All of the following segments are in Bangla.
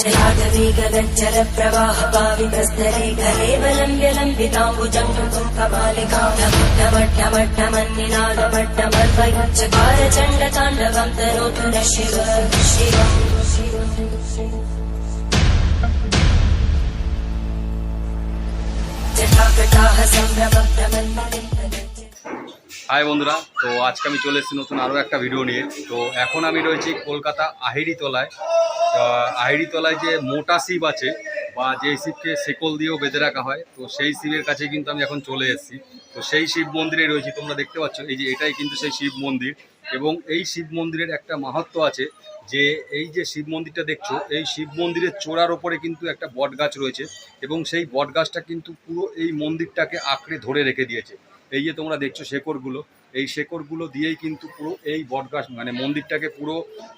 जलागवीगगज्जर प्रवाह पावितस्तरे कलेवलम्ब्य लम्बिताम्बुजम् कपालिकां नमट्टमट्टमन्निनादमट्टमर्वयच्चकार चण्डताण्डवं तनोतु न शिव शिव जटाकटाः सम्भ्रमभ्रमन्मलिम् হাই বন্ধুরা তো আজকে আমি চলে এসেছি নতুন আরও একটা ভিডিও নিয়ে তো এখন আমি রয়েছি কলকাতা আহিরিতলায় তো আহিরিতলায় যে মোটা শিব আছে বা যে শিবকে শেকল দিয়েও বেঁধে রাখা হয়, তো সেই শিবের কাছে কিন্তু আমি এখন চলে এসেছি। তো সেই শিব মন্দিরে রয়েছি, তোমরা দেখতে পাচ্ছ, এই যে এটাই কিন্তু সেই শিব মন্দির। এবং এই শিব মন্দিরের একটা মাহাত্ম আছে যে, এই যে শিব মন্দিরটা দেখছ, এই শিব মন্দিরের চূড়ার ওপরে কিন্তু একটা বট গাছ রয়েছে এবং সেই বট গাছটা কিন্তু পুরো এই মন্দিরটাকে আঁকড়ে ধরে রেখে দিয়েছে। এই যে তোমরা দেখছ শেকড়গুলো এই শেকড়গুলো দিয়েই কিন্তু পুরো এই বটগাছ মানে মন্দিরটাকে পুরো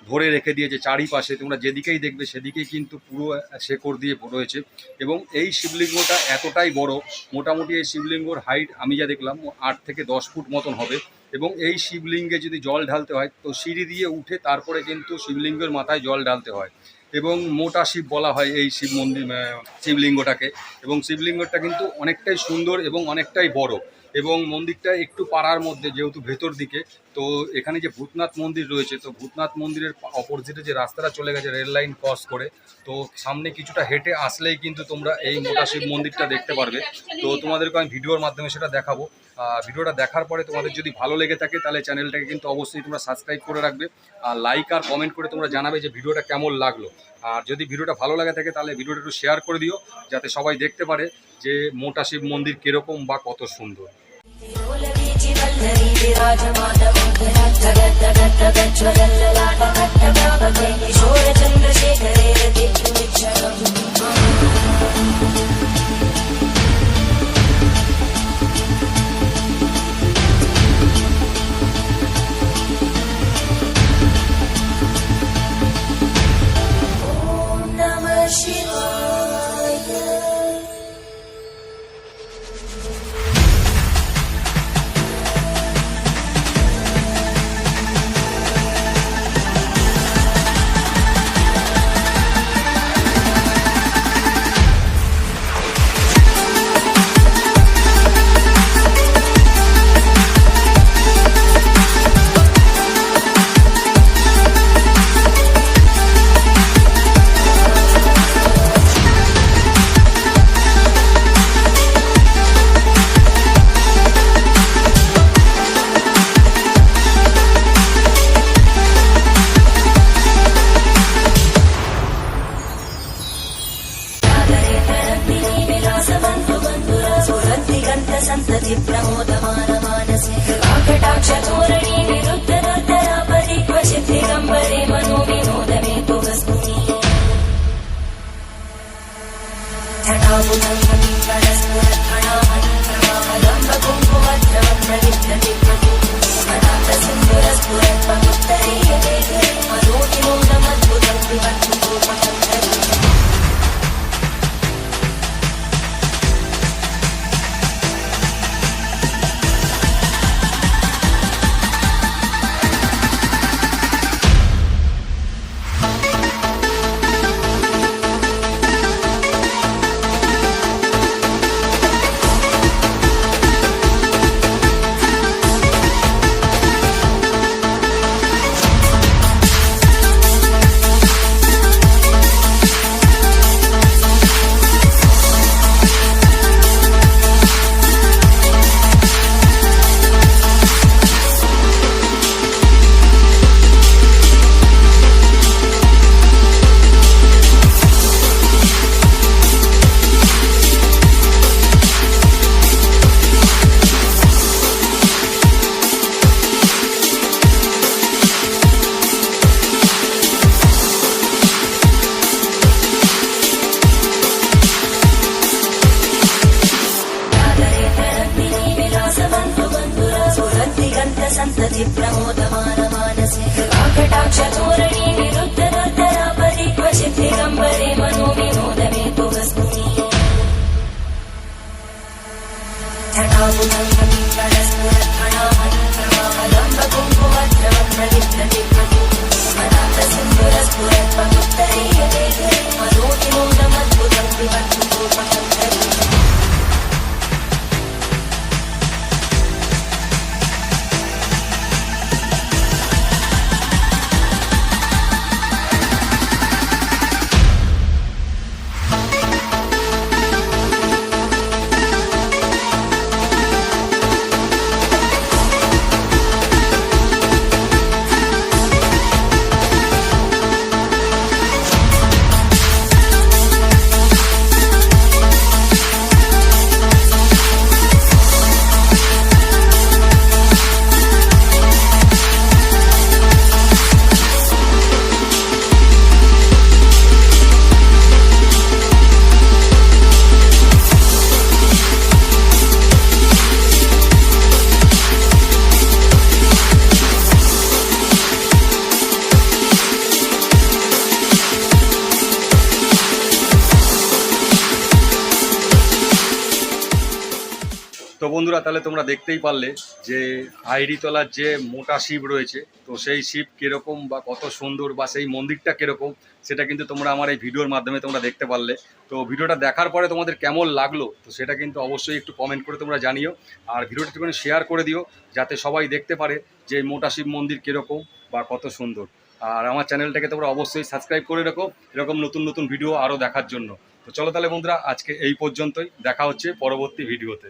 ধরে রেখে দিয়েছে চারিপাশে। তোমরা যেদিকেই দেখবে সেদিকেই কিন্তু পুরো শেকড় দিয়ে রয়েছে। এবং এই শিবলিঙ্গটা এতটাই বড়, মোটামুটি এই শিবলিঙ্গর হাইট আমি যা দেখলাম, আট থেকে দশ ফুট মতন হবে। এবং এই শিবলিঙ্গে যদি জল ঢালতে হয়, তো সিঁড়ি দিয়ে উঠে তারপরে কিন্তু শিবলিঙ্গের মাথায় জল ঢালতে হয়। এবং মোটা শিব বলা হয় এই শিব মন্দির শিবলিঙ্গটাকে। এবং শিবলিঙ্গটা কিন্তু অনেকটাই সুন্দর এবং অনেকটাই বড়। এবং মন্দিরটা একটু পাড়ার মধ্যে, যেহেতু ভেতর দিকে, তো এখানে যে ভূতনাথ মন্দির রয়েছে, তো ভূতনাথ মন্দিরের অপোজিটে যে রাস্তাটা চলে গেছে, রেল লাইন ক্রস করে, তো সামনে কিছুটা হেঁটে আসলেই কিন্তু তোমরা এই মোটা শিব মন্দিরটা দেখতে পারবে। তো তোমাদেরকে আমি ভিডিওর মাধ্যমে সেটা দেখাবো। ভিডিওটা দেখার পরে তোমাদের যদি ভালো লেগে থাকে, তাহলে চ্যানেলটাকে কিন্তু অবশ্যই তোমরা সাবস্ক্রাইব করে রাখবে। আর লাইক আর কমেন্ট করে তোমরা জানাবে যে ভিডিওটা কেমন লাগল। আর যদি ভিডিওটা ভালো লাগে থাকে, তাহলে ভিডিওটা একটু শেয়ার করে দিও, যাতে সবাই দেখতে পারে যে মোটা শিব মন্দির কীরকম বা কত সুন্দর। రాజమాత सन्तति प्रमोदमानमानसे कटाक्षतोरणी निरुद्ध दुर्धरापरि क्वचिद्दिगम्बरे मनो विनोदमे तु वस्तुनि ढटाबुदङ्गीकरस्फुरत्फणामणिप्रवाहलम्बकुम्भुमद्रवं प्रविष्टति प्रभुस्तरे मनो विनोदमद्भुतं विभक्तुकोपकन्दरे मनसि प्रमोदमानमानसि कटाक्षतोरणे विरुद्ध दुर्धरापरि क्वचिद्दिगम्बरे मनो विनोदमे तु वस्तुनि ढटामुदङ्गमिङ्गडस्फुरत्फणामनुप्रभावलम्बकुम्भुवद्रवं प्रदिप्रतिप्रति मदान्तसुन्दरस्फुरत्वमुत्तरीयते मनो विनोदमद्भुतं विवर्तु বন্ধুরা, তাহলে তোমরা দেখতেই পারলে যে আইরিতলার যে মোটা শিব রয়েছে, তো সেই শিব কীরকম বা কত সুন্দর বা সেই মন্দিরটা কীরকম, সেটা কিন্তু তোমরা আমার এই ভিডিওর মাধ্যমে তোমরা দেখতে পারলে। তো ভিডিওটা দেখার পরে তোমাদের কেমন লাগল, তো সেটা কিন্তু অবশ্যই একটু কমেন্ট করে তোমরা জানিও। আর ভিডিওটা একটুখানি শেয়ার করে দিও, যাতে সবাই দেখতে পারে যে মোটা শিব মন্দির কীরকম বা কত সুন্দর। আর আমার চ্যানেলটাকে তোমরা অবশ্যই সাবস্ক্রাইব করে রাখো, এরকম নতুন নতুন ভিডিও আরও দেখার জন্য। তো চলো তাহলে বন্ধুরা, আজকে এই পর্যন্তই, দেখা হচ্ছে পরবর্তী ভিডিওতে।